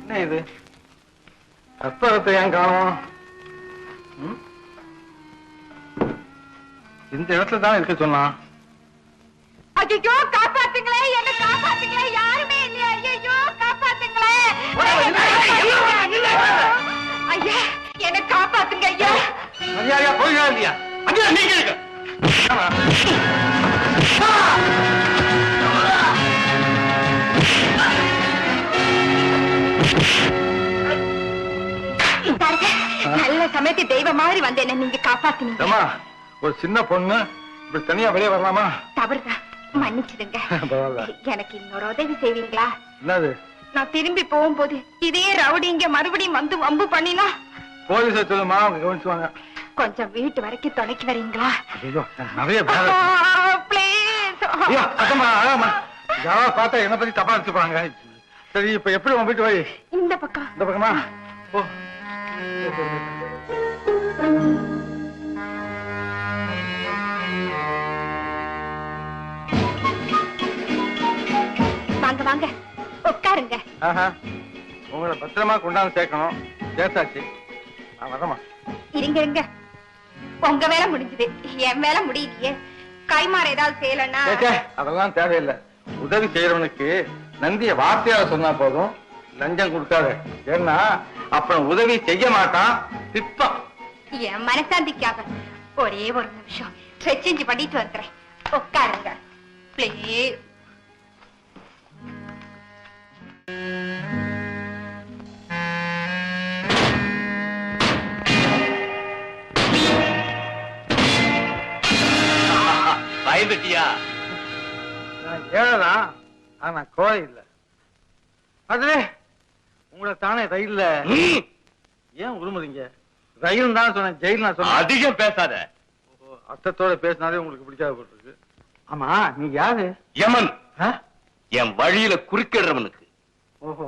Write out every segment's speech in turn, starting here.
என்ன இது? கற்பகத்தை ஏன் காணோம்? இந்த இடத்துல தான் இருக்க சொன்னான். ஐயோ காப்பாத்துங்களே என்ன காப்பாத்துங்களே யாருமே இல்லையா. ஐயோ காப்பாத்துங்களே. ஐயா என்ன காப்பாத்துங்க ஐயா. மரியாதையா போகிறா இல்லையா அங்கே நீங்க இருக்க நல்ல சமயத்து மாதிரி வந்து என்ன நீங்க காப்பாத்துனீங்க. ஒரு சின்ன பொண்ணு இப்படி தனியா வெளியே வரலாமா? தவறுதான் மன்னிச்சிடுங்க. எனக்கு இன்னொரு உதவி செய்வீங்களா? என்னது? நான் திரும்பி போகும்போது இதே ரவுடி இங்க மறுபடியும் வந்து வம்பு பண்ணினா? போலீஸை சொல்லுமா அவங்க கவனிச்சுவாங்க. கொஞ்சம் வீட்டு வரைக்கும் துணைக்கு வரீங்களா? நிறைய யாரா பார்த்தா என்ன பத்தி தப்பா நினைச்சுப்பாங்க சரி இப்ப எப்படி உன் வீட்டு வை இந்த பக்கம். இந்த பக்கமா? போ. வாங்க வாங்க. உட்காருங்க. உங்களை பத்திரமா கொண்டாந்து சேர்க்கணும். சேர்த்தாச்சு நான் வரமா இருங்க இருங்க. உங்க வேலை முடிஞ்சது. என் வேலை முடியலையே. கைமாற ஏதாவது செய்யலன்னா அதெல்லாம் தேவையில்லை. உதவி செய்யறவனுக்கு நந்திய வார்த்தையால சொன்னா போதும். லஞ்சம் கொடுக்காத. ஏன்னா அப்புறம் உதவி செய்ய மாட்டான். திட்டம். என் மனசாந்திக்காக ஒரே ஒரு நிமிஷம் செஞ்சு பண்ணிட்டு வந்துறேன் உட்காருங்க. ப்ளீஸ் பயந்துட்டியா? நான் ஏழதான் ஆனா கோழை இல்ல. அது உங்களை தானே ரயில்ல ஏன் உருமுறீங்க ரயில் தான் சொன்னேன் ஜெயில் நான் சொன்னேன். அதிகம் பேசாத. அர்த்தத்தோட பேசினாலே உங்களுக்கு பிடிக்காத போட்டிருக்கு ஆமா நீ யாரு? யமன்? என் வழியில குறுக்கிடுறவனுக்கு. ஓஹோ.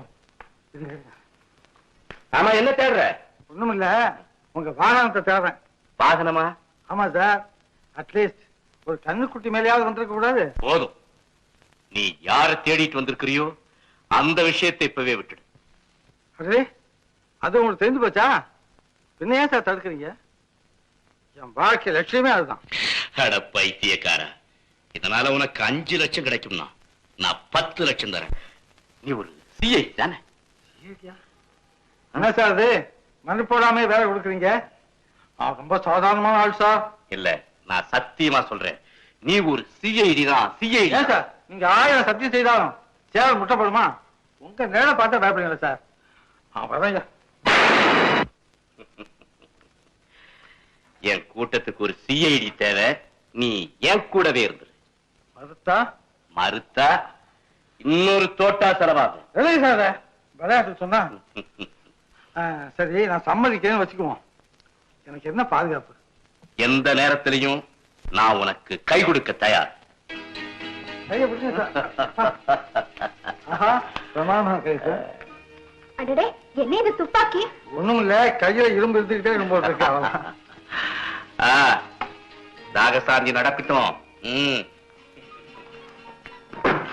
ஆமா என்ன தேடுற? ஒண்ணுமில்ல உங்க வாகனத்தை தேடுறேன். வாகனமா? ஆமா சார். அட்லீஸ்ட் ஒரு கண்ணுக்குட்டி மேலேயாவது வந்திருக்க கூடாது? போதும். நீ யார தேடிட்டு வந்திருக்கிறியோ அந்த விஷயத்தை இப்பவே விட்டுடு. அடே அது உங்களுக்கு தெரிஞ்சு போச்சா? பின்ன ஏன் சார் தடுக்கிறீங்க? என் வாழ்க்கை லட்சியமே அதுதான். அட பைத்தியக்காரா. இதனால உனக்கு அஞ்சு லட்சம் கிடைக்கும்னா நான் பத்து லட்சம் தரேன். நீ ஒரு சிஐ தானே? என்ன சார் அது? மண்ணு போடாம வேலை கொடுக்குறீங்க? ரொம்ப சாதாரணமான ஆள் சார். இல்ல நான் சத்தியமா சொல்றேன். நீ ஒரு சிஐடி தான் சிஐடி சார்? நீங்க ஆயிரம் சத்தியம் செய்தாலும் சேவல் முட்டைப்படுமா? உங்க நேரம் பார்த்தா பயப்படுங்களா சார்? வரேங்க என் கூட்டத்துக்கு ஒரு சிஐடி தேவை. நீ என் கூடவே இருந்துரு மறுத்தா? மறுத்தா இன்னொரு தோட்டா செலவாகும். எழுதி சார் விளையாட்டு சொன்னா? சரி நான் சம்மதிக்கிறேன்னு வச்சுக்குவோம். எனக்கு என்ன பாதுகாப்பு? எந்த நேரத்திலையும் நான் உனக்கு கை கொடுக்க தயார். என்ன இது துப்பாக்கி? ஒண்ணும் இல்ல கையில இரும்பு இருந்துகிட்டே இருக்கும் போல இருக்கு அவ்வளவுதான். ஆ, நாகசாந்தி நடக்கட்டும். ம்.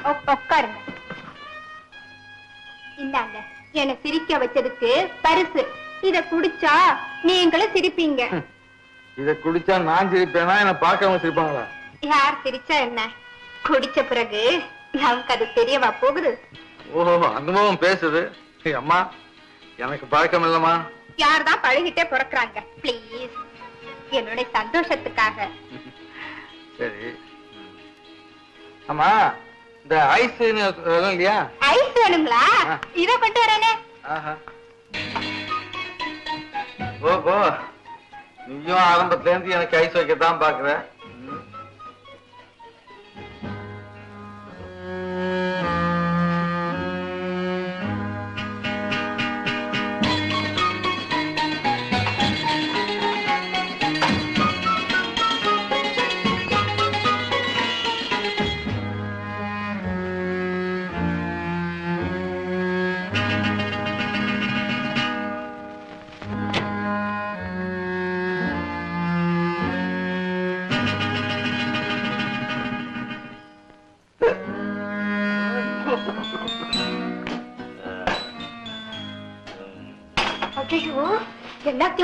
உக்- உட்காருங்க இந்தாங்க என்ன சிரிக்க வச்சதுக்கு பரிசு. இத குடிச்சா நீங்களும் சிரிப்பீங்க. இத குடிச்சா நான் சிரிப்பேனா? என்ன பார்க்கவங்க சிரிப்பாங்களா? யார் சிரிச்சா என்ன? குடிச்ச பிறகு நமக்கு அது தெரியவா போகுது? ஓஹோ அனுபவம் பேசுது. அம்மா எனக்கு பழக்கம் இல்லம்மா. யார் தான் பழகிட்டே பிறக்குறாங்க? ப்ளீஸ் என்னுடைய சந்தோஷத்துக்காக. சரி. ஆமா இந்த ஐஸ் இல்லையா? ஐஸ் வேணுங்களா. இத கொண்டு வரேனே. ஆஹா. நீயும் ஆரம்பத்துல இருந்து எனக்கு ஐஸ் வைக்கத்தான் பாக்குற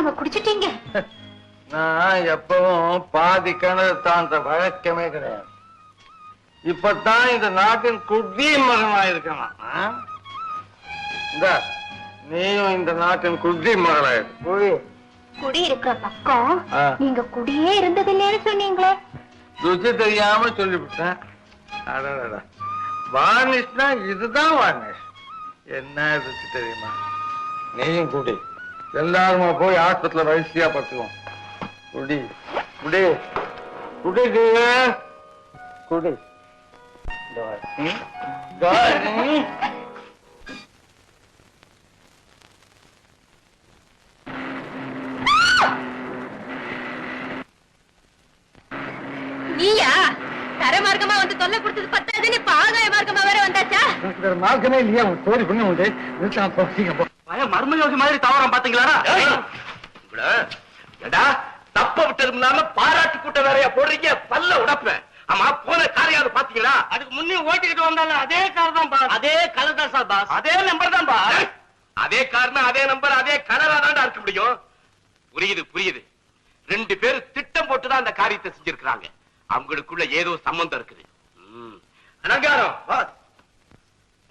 ம். எல்லாத்தையும் அவங்க குடிச்சிட்டீங்க. நான் எப்பவும் பாதி கிணறு தாண்ட வழக்கமே கிடையாது. இப்பதான் இந்த நாட்டின் குடி மகனா இருக்கணும் இந்த நீயும் இந்த நாட்டின் குடி மகளாயிரு குடி. குடி இருக்கிற பக்கம். நீங்க குடியே இருந்ததில்லைன்னு சொன்னீங்களே. ருச்சி தெரியாம சொல்லிவிட்டேன். அடடடா. வார்னிஷ்னா இதுதான் வார்னிஷ். என்ன ருச்சி தெரியுமா? நீயும் குடி. எல்லாருமா போய் ஆஸ்பத்திரியில வயசியா பார்த்துக்குவோம். குடி. குடி. குடி குடி. நீயா? தரமார்க்கமா வந்து தொல்லை கொடுத்தது பத்தாதுன்னு இப்ப ஆதாய மார்க்கமா வேற வந்தாச்சா? மார்க்கமே இல்லையா? உன் கோரி பண்ணி உண்டு. போ சீக்கிரம் போ பயம் மர்மயோகி மாதிரி தவறான் பாத்தீங்களா ஏடா தப்ப விட்டதுனால பாராட்டு கூட்டம் வேறையா போடுறீங்க? பல்ல உடப்பேன். ஆமா போன காரையாவது பாத்தீங்களா அதுக்கு முன்னே ஓட்டிக்கிட்டு வந்தால அதே கார் தான் பாஸ். அதே கலர் தான் சார் பாஸ் அதே நம்பர் தான் அதே காரணம் அதே நம்பர் அதே கலரா தான் இருக்க முடியும். புரியுது புரியுது. ரெண்டு பேரும் திட்டம் போட்டு தான் அந்த காரியத்தை செஞ்சிருக்கிறாங்க. அவங்களுக்குள்ள ஏதோ சம்பந்தம் இருக்குது. ம். அலங்காரம் பாஸ்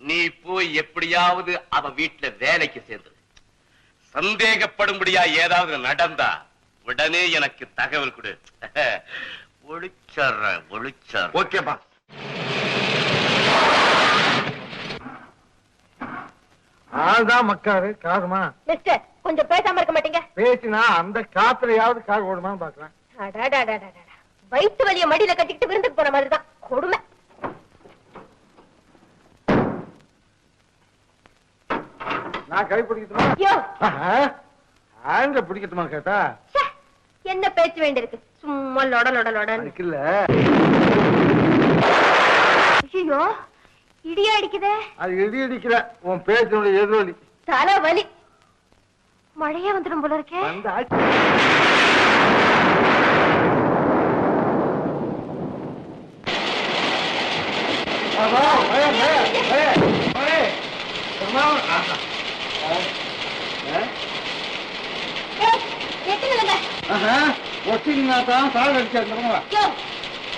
நீ போய் எப்படியாவது அவ வீட்டுல வேலைக்கு சேர்ந்து. சந்தேகப்படும்படியா ஏதாவது நடந்தா உடனே எனக்கு தகவல் கொடு. ஒளிச்சற ஒளிச்சற. ஓகேப்பா ஆள்தான் மக்காரு காருமா மிஸ்டர் கொஞ்சம் பேசாம இருக்க மாட்டீங்க. பேசினா அந்த காத்துலயாவது கார் ஓடுமான்னு பாக்குறேன். அடாடாடாடாடா. வயித்து வலிய மடியில கட்டிக்கிட்டு விருந்துக்கு போன மாதிரிதான் நான் கை பிடிக்கட்டுமா? ஆண்ட பிடிக்கட்டுமா கேட்டா? என்ன பேச்சு வேண்டியிருக்கு? சும்மா லொட லொட லொடன்னு. அதுக்கு இல்ல. ஐயோ இடியா அடிக்குதே. அது இடி இடிக்கல உன் பேச்சினுடைய எதிரொலி. தலை வலி மழையே வந்துடும் போல இருக்கே. வந்து ஆச்சு. ஆமா, மழை, மழை, மழை, மழை. அம்மா, ஆஹா. ஆ, ஆ, ஏய், எட்டு நில்லுங்க. ஆஹா, ஒட்டிங்கன்னா தான் சாக அடிச்சாங்க யோ,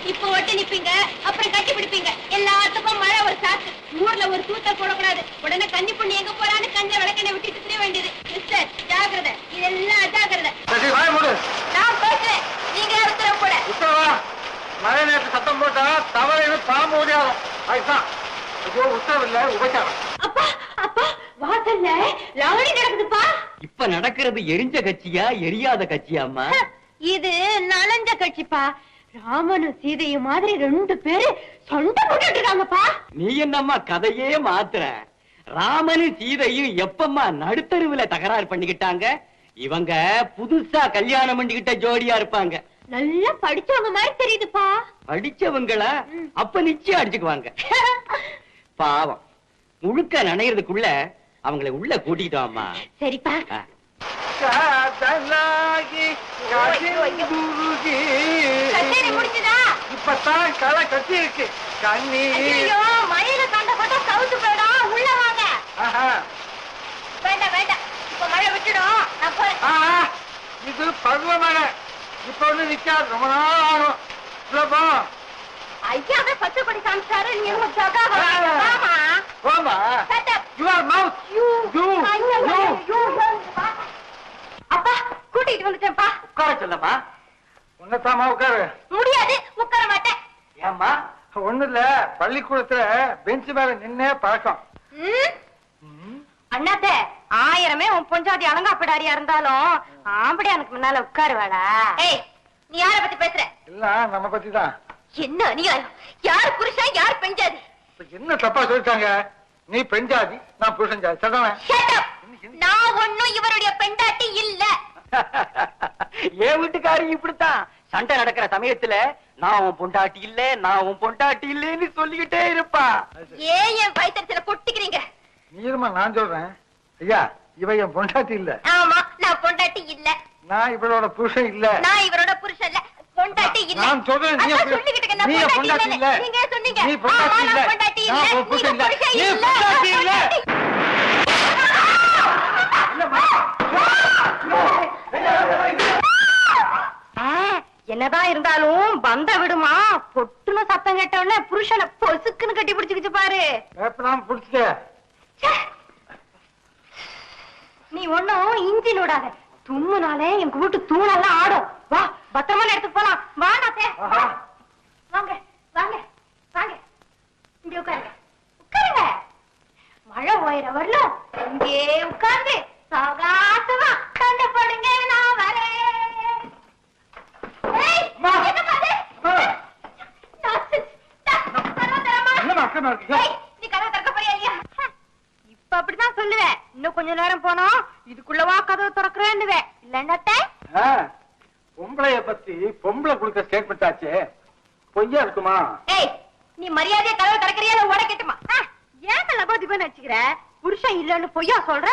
இப்ப ஒட்டி நிப்பீங்க அப்புறம் கட்டி பிடிப்பீங்க. எல்லாத்துக்கும் மழை ஒரு சாக்கு. ஊர்ல ஒரு தூத்த போடக்கூடாது. உடனே பொண்ணு எங்க போறான்னு கஞ்ச விளக்கண்ணை விட்டுட்டு தெரிய வேண்டியது. மிஸ்டர் ஜாக்கிரதை. இதெல்லாம் நான் பேசுறேன். நீங்க போட. உத்தரவா? மழை நேரத்து சத்தம் போட்டா தவறு பாம்பு ஓடியாகும் அதுதான். ஐயோ உத்தரவு இல்ல உபச்சாரம். வாசல்ல லவணி நடக்குதுப்பா. இப்ப நடக்கிறது எரிஞ்ச கட்சியா எரியாத கட்சியாமா இது நலஞ்ச கட்சிப்பா. ராமனும் சீதையும் மாதிரி ரெண்டு பேரு சண்டை போட்டுட்டு இருக்காங்கப்பா. நீ என்னம்மா கதையே மாத்துற? ராமனும் சீதையும் எப்பம்மா நடுத்தருவுல தகராறு பண்ணிக்கிட்டாங்க? இவங்க புதுசா கல்யாணம் பண்ணிக்கிட்ட ஜோடியா இருப்பாங்க. நல்லா படிச்சவங்க மாதிரி தெரியுதுப்பா. படிச்சவங்களா? அப்ப நிச்சயம் அடிச்சுக்குவாங்க. பாவம். முழுக்க நனையறதுக்குள்ள அவங்கள உள்ள கூட்டிக்கிட்டோம்மா. சரிப்பா. காதலாகி முடிஞ்சுதா? இப்பதான் களை கட்டி இருக்கு கண்ணீர் மழையில சண்டை போட்டா சவுத்து போயிடும். உள்ள வாங்க. ஆஹா. வேண்டாம் வேண்டாம். இப்ப மழை விட்டுடும். நான் போறேன். ஆஹா. இது பருவமழை. இப்ப வந்து நிக்காது ரொம்ப நாள் ஆகும். இல்லப்பா ஐயாவே பச்சை கொடி காமிச்சாரு. நீ உங்க சகா வாமா போமா Shut up. Your mouth you you you you அப்பா கூட்டிட்டு வந்துட்டேன்ப்பா. உட்கார சொல்லம்மா. உன்னதாமா உட்காரு. முடியாது. உட்கார மாட்டேன். ஏம்மா ஒண்ணு இல்ல. பள்ளிக்கூடத்துல பெஞ்ச் மேல நின்னே பழக்கம். ம்? அண்ணாத்தே ஆயிரமே உன் பொஞ்சாதி அலங்காப்பிடாரியா இருந்தாலும் ஆம்படி எனக்கு முன்னால உட்காருவாடா ஏய் நீ யார பத்தி பேசுற? இல்ல நம்ம பத்தி தான் என்ன அநியாயம்? யார் புருஷன் யார் பெஞ்சாதி? என்ன தப்பா சொல்லிட்டாங்க? நீ பெஞ்சாதி நான் புருஷன் ஜாதி. நான் ஒண்ணும் இவருடைய பெண்டாட்டி இல்ல. என் வீட்டுக்காரி இப்படித்தான். சண்டை நடக்கிற சமயத்துல நான் உன் பொண்டாட்டி இல்ல நான் உன் பொண்டாட்டி இல்லன்னு சொல்லிக்கிட்டே இருப்பா. ஏன் என் வயிற்றுல கொட்டிக்கிறீங்க? நீருமா நான் சொல்றேன். ஐயா இவ என் பொண்டாட்டி இல்ல. ஆமா நான் பொண்டாட்டி இல்ல. நான் இவளோட புருஷன் இல்ல. நான் இவரோட புருஷன் இல்ல. பொண்டாட்டி இல்ல. நான் சொல்றேன், நீ அதான் அப்படி- சொல்லிக்கிட்டு இருக்க, நான் நீ பொண்டாட்டி பொண்டாட்டி இல்லைன்னு. இல்ல. நீங்க சொன்னீங்க. நீ பொண்டாட்டி இல்ல. பொண்டாட்டி புருஷன் நீ பொண்டாட்டி என்னதான் இருந்தாலும் பந்த விடுமா? பொட்டுன்னு சத்தம் கேட்டவுடனே புருஷனை பொசுக்குன்னு கட்டி பிடிச்சுக்கிச்சு பாரு. பிடிச்சிக்க. ச்சே. நீ ஒண்ணும் இன்ஜின் விடாத தும்முனாலே எங்க வீட்டு தூணெல்லாம் ஆடும். வா பத்திரமான இடத்துக்கு போலாம். வா நாத்தே. வாங்க வாங்க வாங்க. இங்க உட்காருங்க. உட்காருங்க. மழை ஓயிற வரலும் இங்கே உட்கார்ந்து சகாசமா கண்ட போடுங்க நான் வரேன். ஏய், அம்மா. என்னம்மா அது? அம்மா. Nonsense. டா, கதவை திறம்மா. என்னம்மா அக்கமா இருக்கு ஏய், நீ கதவை திறக்க போறியா இல்லையா? ஹ, இப்ப அப்படிதான் சொல்லுவேன். இன்னும் கொஞ்ச நேரம் போனோம். இதுக்குள்ளவா கதவை திறக்கிறேன்னுவேன் இல்லன்னட்டே ஆ, பொம்பளைய பத்தி பொம்பளை கொடுத்த ஸ்டேட்மெண்ட் ஆச்சே. பொய்யா இருக்குமா? ஏய் நீ மரியாதையா கதவை திறக்கறியா இல்ல உடைக்கட்டுமா ஆ, ஏன் லபோதிபன்னு வச்சுக்கிற புருஷன் இல்லன்னு பொய்யா சொல்ற?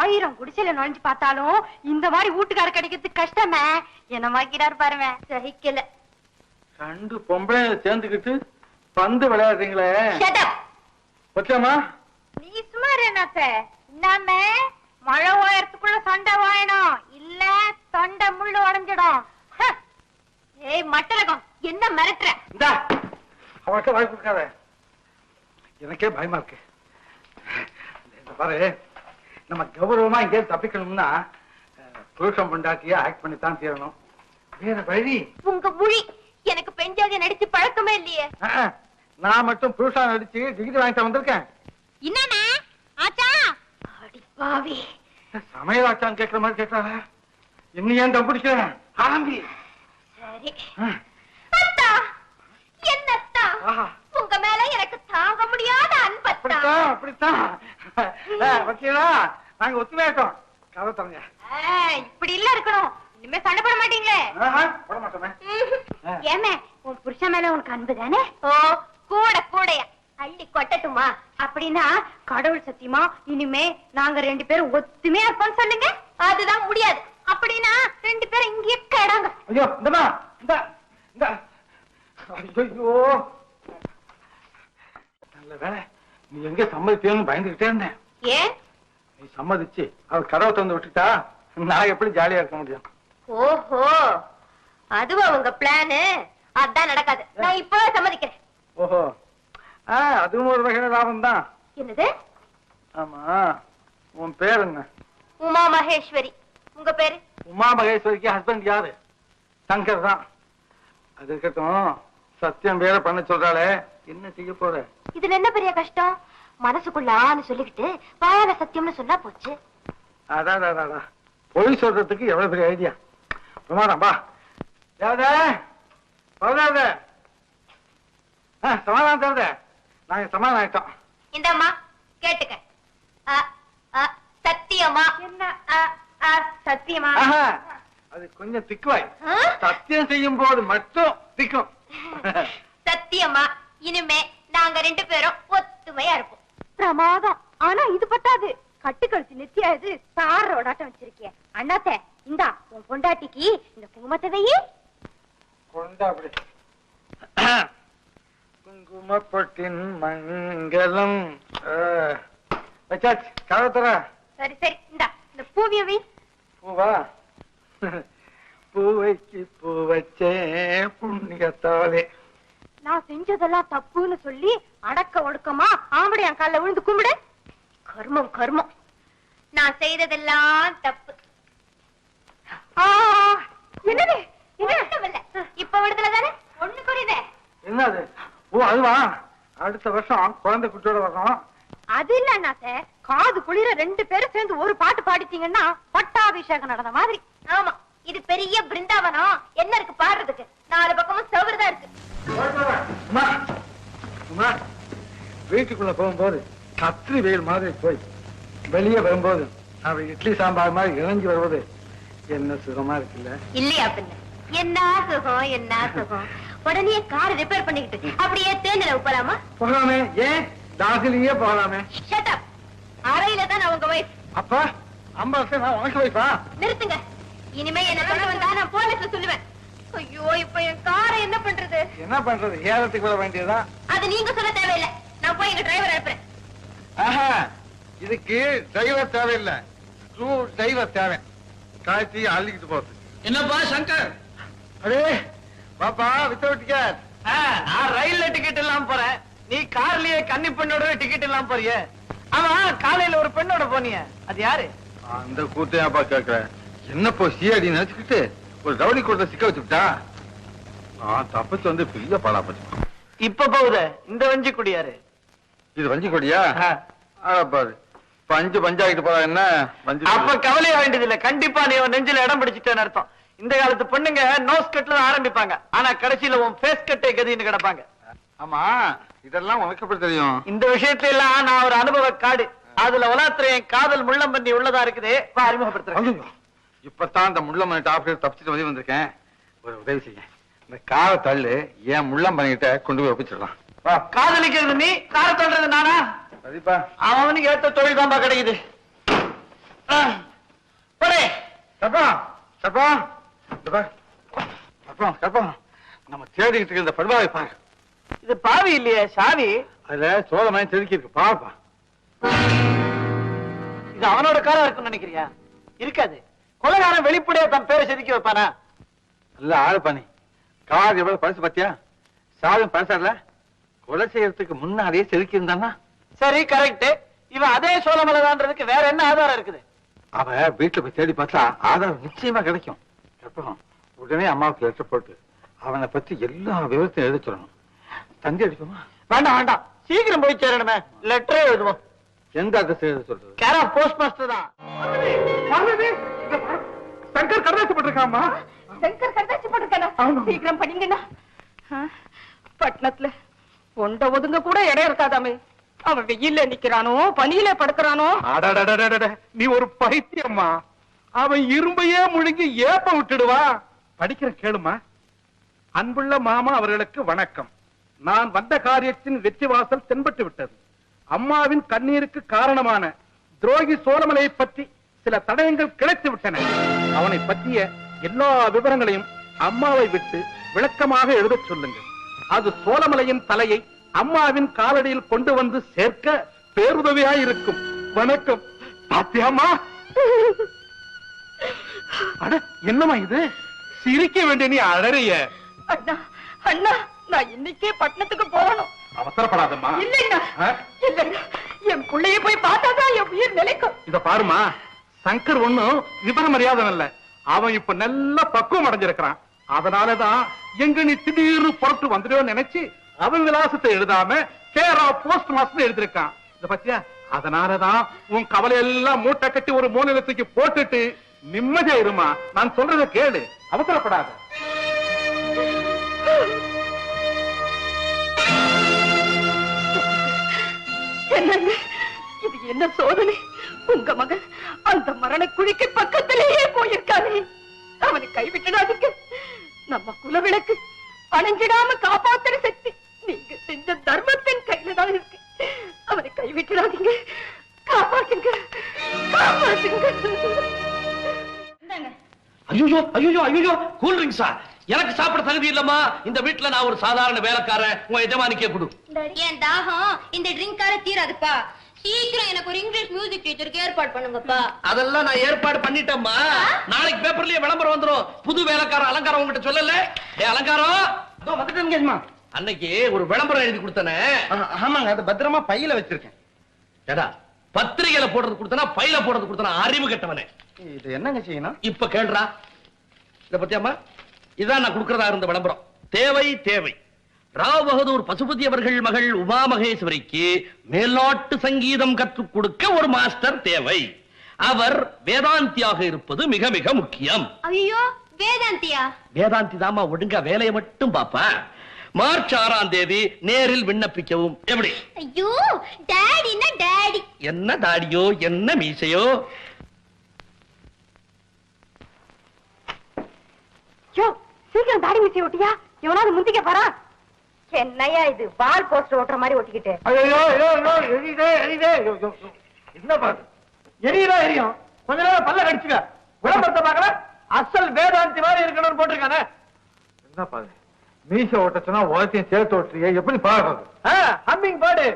ஆயிரம் குடிசையில நுழைஞ்சு பார்த்தாலும் இந்த மாதிரி வீட்டுக்கார கிடைக்கிறது கஷ்டமே. என்ன மாக்கிறாரு பாருங்க. சகிக்கல. ரெண்டு பொம்பளை சேர்ந்துக்கிட்டு பந்து விளையாடுறீங்களே. Shut up. பத்தியம்மா நீ சும்மா என்னத்த. நாம மழை ஓயறதுக்குள்ள சண்டை வாயணும். இல்ல தொண்டை முள்ளு உடைஞ்சிடும். ஏய் மட்டரகம் என்ன மிரட்டுற? இந்தா அவர்கிட்ட வாய் கொடுக்காத. எனக்கே பயமா இருக்கு. பாரு நம்ம கௌரவமா இங்கே தப்பிக்கணும்னா அஹ், புருஷன் பொண்டாட்டியா ஆக்ட் பண்ணி தான் தீரணும். வேற வழி? உங்க மொழி எனக்கு பெஞ்சாதி நடிச்சு பழக்கமே இல்லையே. நான் மட்டும் புருஷா நடிச்சு டிகிரி வாங்கிட்டு வந்திருக்கேன். என்னண்ணா? ஆச்சா? அடி பாவி. சமையல் ஆச்சான்னு கேட்கிற மாதிரி கேட்கறாங்க இன்னும் ஏன் தம் பிடிக்கிறேன் ஆரம்பி சரி. அத்தா ஆஹா. உங்க மேல எனக்கு தாங்க முடியாத அன்பத்தா? அப்படித்தான் அப்படித்தான். வக்கீலா நாங்க ஒத்துமையாட்டோம் கதை தரங்க ஏய், இப்படி இல்ல இருக்கணும். இனிமே சண்டை போட மாட்டீங்களே? போட மாட்டோமே. ஆ. ஏமே உன் புருஷன் மேல உனக்கு அன்பு தானே? ஓ கூட கூடைய? அள்ளி கொட்டட்டுமா? அப்படின்னா கடவுள் சத்தியமா இனிமே நாங்க ரெண்டு பேரும் ஒத்துமையா இருப்போம்னு சொல்லுங்க. அதுதான் முடியாது. அப்படின்னா ரெண்டு பேரும் இங்கேயே கிடாங்க. ஐயோ இந்தமா இந்த இந்த. ஐயோ நல்ல வேலை நீ எங்க சம்மதிச்சேன்னு பயந்துகிட்டே இருந்தேன். ஏன்? நீ சம்மதிச்சு அவர் கதவை திறந்து விட்டுட்டா நான் எப்படி ஜாலியா இருக்க முடியும்? ஓஹோ அதுவா உங்க பிளானு அதான் நடக்காது. நான் இப்போ சம்மதிக்கிறேன். ஓஹோ. அதுவும் ஒரு வகையில லாபம் தான் என்னது? ஆமா உன் பேர் என்ன உமா மகேஸ்வரி. உங்க பேரு? உமா மகேஸ்வரிக்கு ஹஸ்பண்ட் யாரு? சங்கர் தான். அது இருக்கட்டும் சத்தியம் வேற பண்ண சொல்றாளே. என்ன செய்ய போற? இதுல என்ன பெரிய கஷ்டம்? மனசுக்குள்ள ஆன்னு சொல்லிக்கிட்டு வாயால சத்தியம்னு சொன்னா போச்சு. அதான். பொய் சொல்றதுக்கு எவ்வளவு பெரிய ஐடியா பிரமாதம் வா. தேவதே பரவாயில்ல சமாதானம் தேவதே நாங்க சமாதானம் ஆயிட்டோம் இந்தம்மா கேட்டுக்க. அ, அ, சத்தியமா? என்ன? அ, அ, சத்தியமா? ஆஹா, அது கொஞ்சம் திக்குவாய்? சத்தியம் செய்யும் போது மட்டும் திக்கும். சத்தியமா? இனிமே நாங்க ரெண்டு பேரும் ஒத்துமையா இருப்போம். பிரமாதம். ஆனா இது பத்தாது. கட்டுக்கழுத்து நெத்தியா இது தாரோடாட்டம் வச்சிருக்கிய. அண்ணாத்த இந்தா உன் பொண்டாட்டிக்கு இந்த குங்குமத்தை வையி கொண்டா அப்படி குங்குமப்பொட்டின் மங்களம். ஆ, வச்சாச்சு கவத்தர சரி சரி இந்தா இந்த பூவிய வை. பூவா? பூவைக்கு பூ வச்சேன் புண்ணியத்தாலே. நான் செஞ்சதெல்லாம் தப்புன்னு சொல்லி அடக்க ஒடுக்கமா ஆம்படி என் கால்ல விழுந்து கும்பிடு. கர்மம் கர்மம். நான் செய்ததெல்லாம் தப்பு. ஆ, என்னது? என்ன? இப்ப விடுதல தானே? ஒண்ணு புரியுதே என்னது? ஓ அதுவா? அடுத்த வருஷம் குழந்தை குட்டியோட வர்றோம் அது இல்ல அண்ணாத்த காது குளிர ரெண்டு பேரும் சேர்ந்து ஒரு பாட்டு பாடிட்டீங்கன்னா பட்டாபிஷேகம் நடந்த மாதிரி. ஆமா இது பெரிய பிருந்தாவனம். என்ன இருக்கு பாடுறதுக்கு? நாலு பக்கமும் செவருதான் இருக்கு. அம்மா, அம்மா, வீட்டுக்குள்ள போகும்போது கத்திரி வெயில் மாதிரி போய் வெளியே வரும்போது அவ இட்லி சாம்பார் மாதிரி இறங்கி வருவது என்ன சுகமா இருக்குல்ல? இல்லையா பின்ன? என்ன சுகம் என்ன சுகம்? உடனே கார் ரிப்பேர் பண்ணிக்கிட்டு அப்படியே தேனில உப்பலாமா? போகலாமே ஏன்? தாசிலேயே போகலாமே ஷட் அப் அறையில தான் அவங்க வைஃப் அப்பா அம்மா வருஷம் நான் உனக்கு வைப்பா நிறுத்துங்க. இனிமே என்ன பண்ண வந்தா நான் போலீஸ்ல சொல்லுவேன். ஐயோ இப்ப என் காரை என்ன பண்றது? என்ன பண்றது? ஏறத்துக்கு வர வேண்டியதுதான் அது நீங்க சொல்ல தேவையில்லை. நான் போய் எங்க டிரைவர் அனுப்புறேன். ஆஹா இதுக்கு டிரைவர் தேவையில்லை. ஸ்க்ரூ டிரைவர் தேவை. காய்ச்சி அள்ளிக்கிட்டு போறது. என்னப்பா சங்கர்? அடே பாப்பா வித்தவுட் டிக்கெட் நான் ரயில்ல டிக்கெட் இல்லாம போறேன். நீ கார்லயே கன்னி பெண்ணோட டிக்கெட் இல்லாம போறியே. ஆமா காலையில ஒரு பெண்ணோட போனிய. அது யாரு? அந்த கூட்டையாப்பா கேக்குறேன் என்னப்போ சிஐடி நினைச்சுக்கிட்டு ஒரு ரவுடி கூட்ட சிக்க வச்சுக்கிட்டா? நான் தப்பிச்சு வந்து பெரிய பாடா போச்சு இப்ப போகுது? இந்த வஞ்சி குடியாரு. இது வஞ்சி கொடியா? பாரு. பஞ்சு பஞ்சாகிட்டு போறா என்ன? அப்ப கவலைய வேண்டியது இல்ல கண்டிப்பா நீ நெஞ்சில இடம் பிடிச்சிட்டேன்னு அர்த்தம். இந்த காலத்து பொண்ணுங்க நோஸ் கட்ல தான் ஆரம்பிப்பாங்க. ஆனா கடைசியில உன் ஃபேஸ் கட்டே கதின்னு கிடப்பாங்க. ஆமா இதெல்லாம் உனக்கு எப்படி தெரியும்? இந்த விஷயத்துல எல்லாம் நான் ஒரு அனுபவ காடு. அதுல உலாத்துற என் காதல் முள்ளம் பண்ணி உள்ளதா இருக்குது? வா அறிமுகப்படுத்துறேன். இப்பதான் இந்த முள்ளம்மனை டாக்டர் தப்பிச்சுட்டு வெளியே வந்திருக்கேன். ஒரு உதவி செய்ய இந்த காரை தள்ளு ஏன் முள்ளம் பண்ணிக்கிட்ட கொண்டு போய் ஒப்பிச்சிடலாம். வா காதலிக்கிறது நீ? கார தள்ளுறது நானா? சரிப்பா அவனுக்கு ஏத்த தொழில் தான்பா கிடைக்குது. ஆ, போடே. நம்ம தேடிக்கிட்டு இருக்க இந்த படுவாவை பாரு. இது பாவி இல்லையே சாவி. அதுல சோழமயம் செதுக்கி இருக்கு பாருப்பா இது அவனோட காரம் இருக்குன்னு நினைக்கிறியா? இருக்காது. கொலைகாரன் வெளிப்படையா தன் பேரை செதுக்கி வைப்பானா? நல்ல ஆளு பண்ணி கார் எவ்வளவு பழசு பாத்தியா? சாதம் பழசாடல? கொலை செய்யறதுக்கு முன்னாடியே செதுக்கி இருந்தானா சரி கரெக்ட் இவன் அதே சோழமலைதான்றதுக்கு வேற என்ன ஆதாரம் இருக்குது? அவ வீட்டுல போய் தேடி பார்த்தா ஆதாரம் நிச்சயமா கிடைக்கும். அப்புறம் உடனே அம்மாவுக்கு லெட்டர் போட்டு அவனை பத்தி எல்லா விவரத்தையும் எழுத சொல்லணும். தந்தி அடிக்குமா? வேண்டாம் வேண்டாம். சீக்கிரம் போய் சேரணுமே. லெட்டரே எழுதுவோம். எந்த அட்ரஸ் எழுத சொல்றது? கேரா போஸ்ட் மாஸ்டர் தான். சங்கர் கடலாசி போட்டிருக்காமா சங்கர் கடைசி போட்டுருக்கானா? சீக்கிரம் படிங்கண்ணா. ஆ, பட்டணத்துல ஒண்ட ஒதுங்க கூட இடம் இருக்காதாமே. அவன் வெயில்ல நிக்கிறானோ பனியில படுக்கிறானோ? நீ ஒரு பைத்தியம்மா. அவன் இரும்பையே முழுங்கி ஏப்ப விட்டுடுவா? படிக்கிற கேளுமா. அன்புள்ள மாமா அவர்களுக்கு வணக்கம். நான் வந்த காரியத்தின் வெற்றி வாசல் தென்பட்டு விட்டது. அம்மாவின் கண்ணீருக்கு காரணமான துரோகி சோழமலையை பற்றி சில தடயங்கள் கிடைத்து விட்டன. அவனை பற்றிய எல்லா விவரங்களையும் அம்மாவை விட்டு விளக்கமாக எழுதச் சொல்லுங்கள். அது சோழமலையின் தலையை அம்மாவின் காலடியில் கொண்டு வந்து சேர்க்க பேருதவியாயிருக்கும். வணக்கம். பாத்தியாமா அட என்னம்மா இது? சிரிக்க வேண்டிய நீ அழறிய. அண்ணா அண்ணா நான் இன்னைக்கே பட்டணத்துக்கு போகணும். அவசரப்படாதம்மா. இல்லைண்ணா ஆ? இல்லைண்ணா என் பிள்ளைய போய் பார்த்தாதான் என் உயிர் நிலைக்கும். இத பாருமா சங்கர் ஒண்ணும் விவரம் அறியாதவன் இல்ல அவன் இப்ப நல்ல பக்குவம் அடைஞ்சிருக்கிறான். அதனாலதான் எங்க நீ திடீர்னு புறத்து வந்துடுவோம் நினைச்சு அவன் விலாசத்தை எழுதாம கேரா போஸ்ட் மாஸ்டர் எழுதிருக்கான் இத பத்தியா? அதனாலதான் உன் கவலை எல்லாம் மூட்டை கட்டி ஒரு மூலையில போட்டுட்டு நிம்மதியா இருமா? நான் சொல்றத கேளு. அவசரப்படாத. என்னங்க? இது என்ன சோதனை? உங்க மகன் அந்த மரண குழிக்கு பக்கத்திலேயே போயிருக்கானே. அவனை கைவிட்டுடாதீங்க. நம்ம குலவிளக்கு அணைஞ்சிடாம காப்பாத்துற சக்தி நீங்க செஞ்ச தர்மத்தின் கையில தான் இருக்கு. அவனை கைவிட்டுடாதீங்க. காப்பாத்துங்க. காப்பாத்துங்க. ஐயோ ஐயோ ஐயோ கூல் ட்ரிங்க்ஸா எனக்கு சாப்பிட தகுதி இல்லம்மா. இந்த வீட்டுல நான் ஒரு சாதாரண வேலைக்காரன். உங்க எஜமானிக்கே கொடு. என் தாகம் இந்த ட்ரிங்கால தீராதுப்பா. சீக்கிரம் எனக்கு ஒரு இங்கிலீஷ் மியூசிக் டீச்சருக்கு ஏற்பாடு பண்ணுங்கப்பா. அதெல்லாம் நான் ஏற்பாடு பண்ணிட்டேம்மா. நாளைக்கு பேப்பர்லயே விளம்பரம் வந்துரும். புது வேலைக்காரன் அலங்காரம் உங்ககிட்ட சொல்லல? ஏ அலங்காரம். இதோ வந்துட்டேங்கம்மா அன்னைக்கு ஒரு விளம்பரம் எழுதி கொடுத்தனே. ஆமாங்க அது பத்திரமா பையில வச்சிருக்கேன். ஏடா பத்திரிகையில போடுறது கொடுத்தனா பையில போடுறது கொடுத்தனா அறிவு கெட்டவனே. இது என்னங்க செய்யணும்? இப்ப கேள்றா. இத பத்தியாமா இதான் நான் கொடுக்கறதா இருந்த விளம்பரம். தேவை தேவை. ராவ் பகதூர் பசுபதி அவர்கள் மகள் உமா மகேஸ்வரிக்கு மேல்நாட்டு சங்கீதம் கற்றுக் கொடுக்க ஒரு மாஸ்டர் தேவை. அவர் வேதாந்தியாக இருப்பது மிக மிக முக்கியம். ஐயோ வேதாந்தியா? வேதாந்தி தாமா ஒழுங்கா வேலையை மட்டும் பாப்பா. மார்ச் ஆறாம் தேதி நேரில் விண்ணப்பிக்கவும். எப்படி? ஐயோ டாடினா டாடி. என்ன தாடியோ என்ன மீசையோ? யோ சீக்கிரம் தாடி மிச்சி ஒட்டியா? எவனாவது முந்திக்க பாரா என்னையா இது வால் போஸ்டர் ஓட்டுற மாதிரி ஒட்டிக்கிட்டு. ஐயோ ஐயோ ஐயோ எரியுதே எரியுதே. ஐயோ, ஐயோ, ஐயோ. என்ன பாரு? எரியுதா எரியும்? கொஞ்ச நேரம் பல்ல கடிச்சுக்க. விளம்பரத்தை பார்க்கல? அசல் வேதாந்தி மாதிரி இருக்கணும்னு போட்டிருக்கானே. என்ன பாரு? மீச ஓட்ட சொன்னா உலகத்தையும் சேர்த்து ஓட்டுறிய. எப்படி பாடுறது? ஹம்மிங் பாடு.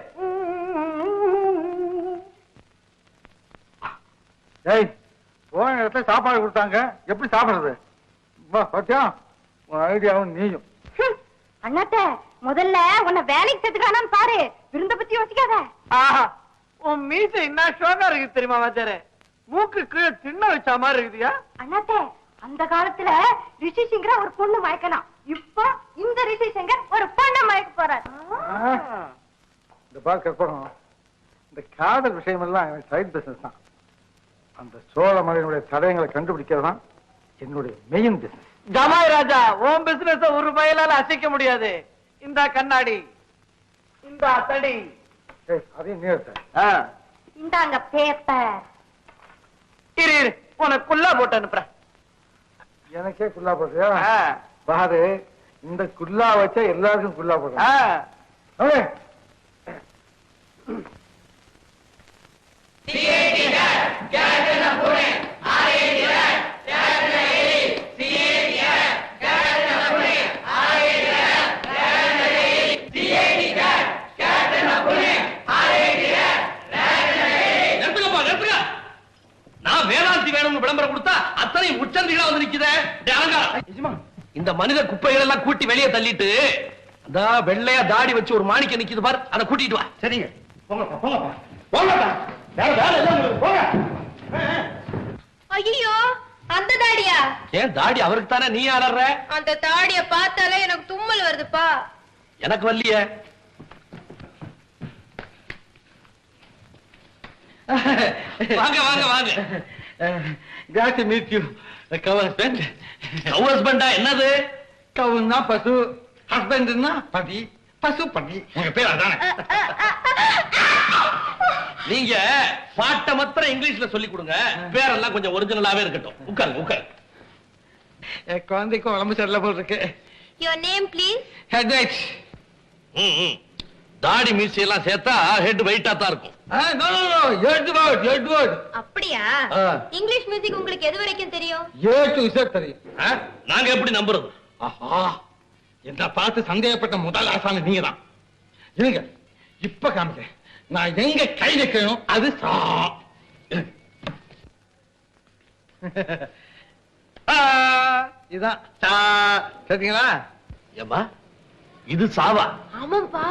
ஏய் போன இடத்துல சாப்பாடு கொடுத்தாங்க. எப்படி சாப்பிடுறது? வா பாத்தியா? உன் ஐடியாவும் நீயும். அண்ணாத்த முதல்ல உன்னை வேலைக்கு சேர்த்துக்கானான்னு பாரு. விருந்த பத்தி யோசிக்காத. ஆஹா உன் மீசை என்ன ஷோகா இருக்கு தெரியுமா வாத்தியாரே மூக்கு கீழே திண்ண வச்ச மாதிரி இருக்குதியா? அண்ணாத்த அந்த காலத்துல ரிஷி சிங்கர ஒரு பொண்ணு மயக்கலாம் இப்போ இந்த ரிஷி சிங்கர் ஒரு பொண்ணை மயக்க போறார். இந்த பார் கற்பகம் இந்த காதல் விஷயமெல்லாம் எனக்கு சைட் பிசினஸ் தான். அந்த சோழ மலையினுடைய தடயங்களை கண்டுபிடிக்கிறது தான் என்னுடைய மெயின் பிசினஸ் ஜமாய் ராஜா உன் பிசினஸ் ஒரு பயலால அசைக்க முடியாது. இந்த கண்ணாடி இந்த தடி. ஏய் அதையும் நீ இந்தாங்க பேப்பர் இரு இரு உனக்கு குல்லா போட்டு அனுப்புறேன். எனக்கே குல்லா ஆ, பாரு இந்த குல்லா வச்சா எல்லாருக்கும் குல்லா. போடுறேன் நிறுத்துங்கப்பா நிறுத்துங்க நான் வேதாந்தி வேணும்னு விளம்பரம் கொடுத்தா அத்தனை உச்சந்திகளா வந்து நிக்குதே டேய், அலங்காரம். இந்த மனித குப்பைகள் எல்லாம் கூட்டி வெளியே தள்ளிட்டு அந்த வெள்ளையா தாடி வச்சு ஒரு மாணிக்க நிக்குது பாரு அதை கூட்டிட்டு வா. சரிங்க. வேற உங்களுக்கு போங்க. ஐயோ அந்த தாடியா? ஏன் தாடி அவருக்கு தானே நீ அலற அந்த தாடிய பார்த்தாலே எனக்கு தும்மல் வருதுப்பா. எனக்கு வரலையே வாங்க வாங்க வாங்க. கிளாஸ் மீட் யூ கவர் ஹஸ்பண்ட் கவு ஹஸ்பண்டா என்னது? கவுன்னா பசு ஹஸ்பண்ட்னா பதி பசு பதி. உங்க பேர் அதானே? நீங்க பாட்டை மாத்திரம் இங்கிலீஷ்ல சொல்லி கொடுங்க. பேரெல்லாம் கொஞ்சம் ஒரிஜினலாவே இருக்கட்டும். உட்காருங்க உட்காரு என் குழந்தைக்கும் உடம்பு சரியில்லை போல் இருக்கு. யுவர் நேம் ப்ளீஸ் ஹெட் ம், ம். தாடி மீசி எல்லாம் சேர்த்தா ஹெட் வெயிட்டா தான் இருக்கும். அப்படியா. இங்கிலீஷ் மியூசிக் உங்களுக்கு எது வரைக்கும் தெரியும்? ஏ டு இசட் தெரியும். ஆ? நாங்க எப்படி நம்புறது? ஆஹா என்ன பார்த்து சந்தேகப்பட்ட முதல் ஆசாமி நீங்க தான் இருங்க இப்ப காமிக்கிறேன். நான் எங்க கை வைக்கணும் அது சா. ஆ, இதான். சா. சரிங்களா ஏமா இது சாவா? ஆமாப்பா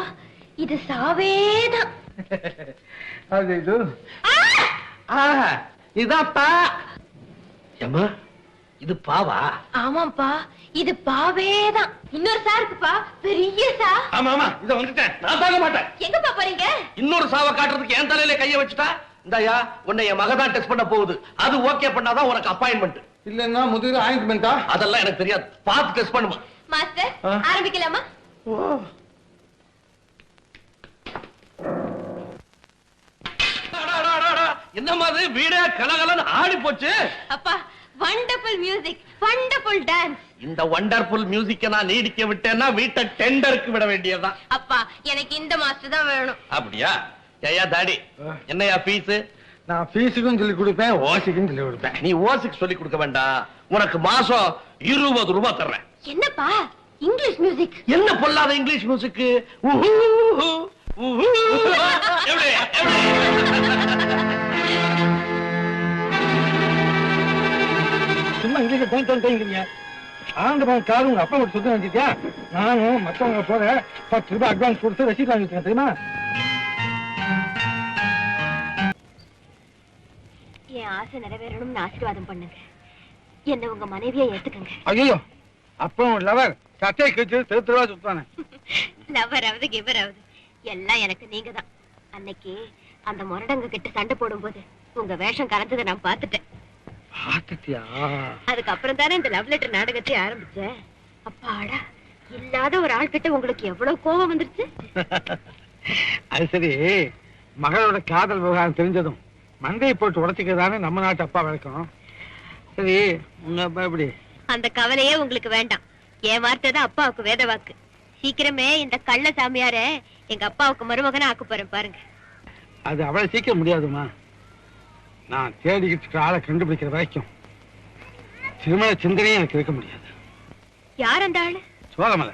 இது சாவேதான் அது இது. பா ஏமா இது பாவா? ஆமாப்பா இது பாவேதான் இன்னொரு சா இருக்குப்பா பெரிய சா ஆமா ஆமா இத வந்துட்டேன். நான் தாங்க மாட்டேன். எங்கப்பா போறீங்க? இன்னொரு சாவை காட்டுறதுக்கு என் தலையில கைய வச்சுட்டா? இந்தாயா உன்னை என் மக தான் டெஸ்ட் பண்ண போகுது. அது ஓகே பண்ணாதான் உனக்கு அப்பாயின்மெண்ட் இல்லன்னா முதுகு ஆயின்மெண்டா அதெல்லாம் எனக்கு தெரியாது. பார்த்து டெஸ்ட் பண்ணுமா. மாஸ்டர். ஆரம்பிக்கலாமா? என்னமா அது வீடே கலகலன்னு ஆடி போச்சு. அப்பா வண்டர்ஃபுல் மியூசிக் வண்டர்ஃபுல் டான்ஸ் இந்த வண்டர்ஃபுல் மியூசிக்க நான் நீடிக்க விட்டேன்னா வீட்டை டெண்டருக்கு விட வேண்டியதுதான். அப்பா எனக்கு இந்த மாஸ்டர் தான் வேணும். அப்படியா? ஏயா தாடி என்னையா பீஸ் நான் ஃபீஸுக்கும் சொல்லி கொடுப்பேன் ஓசிக்கும் சொல்லி கொடுப்பேன். நீ ஓசிக்கு சொல்லி கொடுக்க வேண்டாம். உனக்கு மாசம் இருபது ரூபாய் தர்றேன். என்னப்பா? இங்கிலீஷ் மியூசிக் என்ன பொல்லாத இங்கிலீஷ் மியூசிக் எப்படி எப்படி? சும்மா இங்கிலீஷ் தான் சொல்றீங்க ஆண்டு பணம் காது உங்க அப்பா மட்டும் சுத்தம் வச்சுட்டியா நானும் மத்தவங்க போற பத்து ரூபாய் அட்வான்ஸ் கொடுத்து ரசீட் வாங்கிட்டேன் தெரியுமா? என் ஆசை நிறைவேறணும்னு ஆசீர்வாதம் பண்ணுங்க. என்ன உங்க மனைவியை ஏத்துக்கங்க. ஐயோ அப்புறம் லவர் சட்டையை கிழிச்சு தெரு தெருவா சுத்தானே லவராவது கிவராவது எல்லாம் எனக்கு நீங்க தான் அன்னைக்கு அந்த முரடங்க கிட்ட சண்டை போடும்போது உங்க வேஷம் கலந்ததை நான் பார்த்துட்டேன். பார்த்துட்டியா? அதுக்கப்புறம் தானே இந்த லவ் லெட்டர் நாடகத்தை ஆரம்பிச்சேன் அப்பாடா இல்லாத ஒரு ஆள் கிட்ட உங்களுக்கு எவ்வளவு கோபம் வந்துருச்சு? அது சரி. மகளோட காதல் விவகாரம் தெரிஞ்சதும் மண்டையை போட்டு உடச்சிக்கிறதானே நம்ம நாட்டு அப்பா வழக்கம். சரி உங்க அப்பா எப்படி? அந்த கவலையே உங்களுக்கு வேண்டாம். என் வார்த்தை தான் அப்பாவுக்கு வேத வாக்கு. சீக்கிரமே இந்த கள்ள சாமியார எங்க அப்பாவுக்கு மருமகனா ஆக்க போறேன் பாருங்க. அது அவ்வளவு சீக்கிரம் முடியாதுமா நான் தேடிக்கிட்டு ஆளை கண்டுபிடிக்கிற வரைக்கும் திருமண சிந்தனையும் எனக்கு இருக்க முடியாது. யார் அந்த ஆளு? சோகமலை.